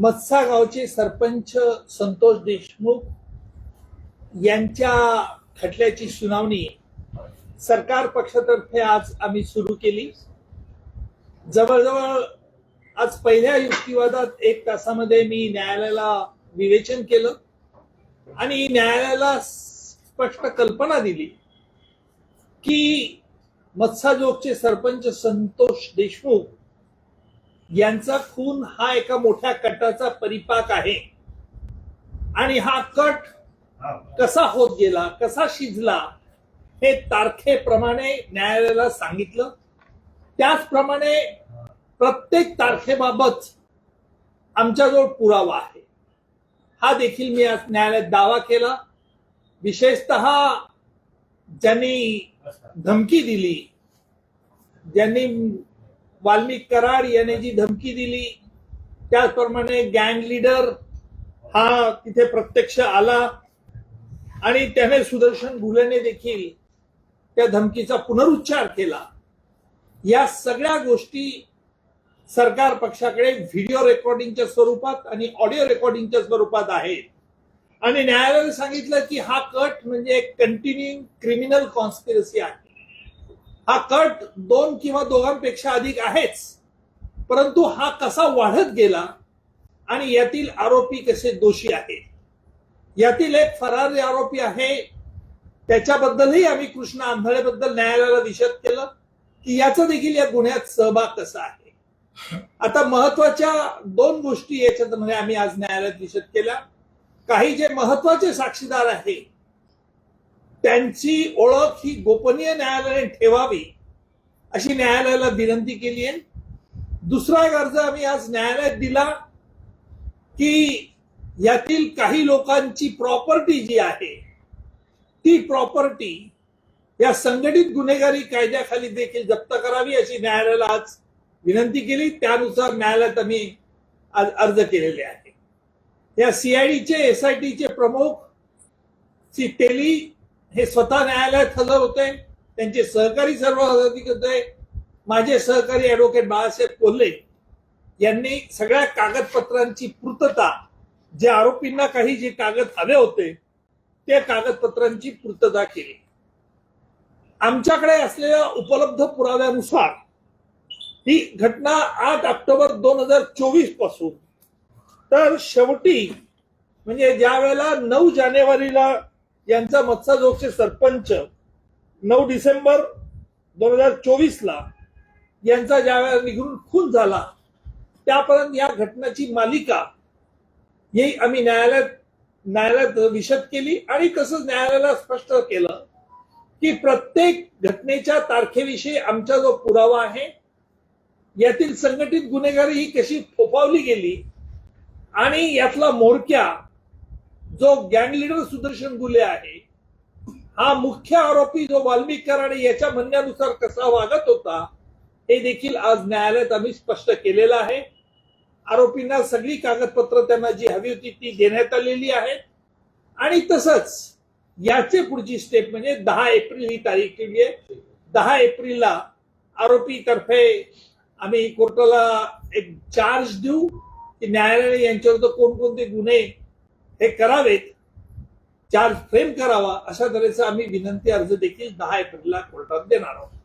मत्सा गावचे सरपंच संतोष देशमुख यांच्या खटल्याची सुनावणी सरकार पक्षातर्फे आज आम्ही सुरू केली. जवळजवळ आज पहिल्या युक्तिवादात एक तासामध्ये मी न्यायालयाला विवेचन केलं आणि न्यायालयाला स्पष्ट कल्पना दिली की मत्साजोगचे सरपंच संतोष देशमुख यांचा खून हा एका मोठ्या कटाचा परिपाक आहे. आणि हा कट कसा होत गेला कसा शिजला हे तारखेप्रमाणे न्यायालयाला सांगितलं. त्याचप्रमाणे प्रत्येक तारखेबाबत आमच्याजवळ पुरावा आहे. हा देखील मी आज न्यायालयात दावा केला. विशेषत ज्यांनी धमकी दिली ज्यांनी वाल्मिक कराड याने जी धमकी दिली त्याचप्रमाणे गँग लीडर हा तिथे प्रत्यक्ष आला आणि त्याने सुदर्शन भुलेने देखील त्या धमकीचा पुनरुच्चार केला. या सगळ्या गोष्टी सरकार पक्षाकडे व्हिडिओ रेकॉर्डिंगच्या स्वरूपात आणि ऑडिओ रेकॉर्डिंगच्या स्वरूपात आहेत. आणि न्यायालयाने सांगितलं की हा कट म्हणजे एक कंटिन्युइंग क्रिमिनल कॉन्स्पिरसी आहे. हा कट दोन किंवा दोघांपेक्षा अधिक आहेच. परंतु हा कसा वाढत गेला आणि यातील आरोपी कसे दोषी आहेत? यातील एक फरारी आरोपी आहे. त्याच्याबद्दलही आम्ही कृष्ण आंधळेबद्दल न्यायालयाला दिशत केलं की याचा देखील या गुन्ह्यात सहभाग कसा आहे. आता महत्त्वाच्या दोन गोष्टी याच्यात म्हणजे आम्ही आज न्यायालयात दिशत केल्या काही जे महत्त्वाचे साक्षीदार आहे त्यांची ओळख ही गोपनीय न्यायालयाने ठेवावी अशी न्यायालयाला विनंती केली आहे. दुसरा एक अर्ज आम्ही आज न्यायालयात दिला की यातील काही लोकांची प्रॉपर्टी जी आहे ती प्रॉपर्टी या संघटित गुन्हेगारी कायद्याखाली देखील जप्त करावी अशी न्यायालयाला आज विनंती केली. त्यानुसार न्यायालयात आम्ही आज अर्ज केलेले आहे. या सीआयडीचे एसआयटीचे प्रमुख सी तेली हे स्वतः न्यायालयात हजर होते त्यांचे सहकारी सर्व हजर होते माझे सहकारी ॲडव्होकेट बाळासाहेब कोल्हे यांनी सगळ्या कागदपत्रांची पूर्तता जे आरोपींना काही जे कागद हवे होते त्या कागदपत्रांची पूर्तता केली. आमच्याकडे असलेल्या उपलब्ध पुराव्यानुसार ही घटना आठ ऑक्टोबर दोन हजार चोवीसपासून. तर शेवटी म्हणजे ज्या वेळेला नऊ जानेवारीला यांचा मत्साजोगचे सरपंच नऊ डिसेंबर दोन हजार चोवीसला यांचा ज्या निघून खून झाला त्यापर्यंत या घटनेची मालिका ही आम्ही न्यायालयात न्यायालयात विशद केली आणि तसंच न्यायालयाला स्पष्ट केलं की प्रत्येक घटनेच्या तारखेविषयी आमचा जो पुरावा आहे यातील संघटित गुन्हेगारी ही कशी फोफावली गेली आणि यातला मोडक्या जो गँग लिडर सुदर्शन गुले आहे हा मुख्य आरोपी जो वाल्मिक कराडे याच्या म्हणण्यानुसार कसा वागत होता हे देखील आज न्यायालयात आम्ही स्पष्ट केलेलं आहे. आरोपींना सगळी कागदपत्र त्यांना जी हवी होती ती देण्यात आलेली आहेत. आणि तसंच याचे पुढची स्टेप म्हणजे दहा एप्रिल ही तारीख केली आहे. दहा एप्रिलला आरोपी तर्फे आम्ही कोर्टाला एक चार्ज देऊ की न्यायालयाने यांच्यावर कोणकोणते गुन्हे हे करावेत. चार्ज फ्रेम करावा अशा तऱ्हेचा आम्ही विनंती अर्ज देखील दहा एप्रिलला कोर्टात देणार आहोत.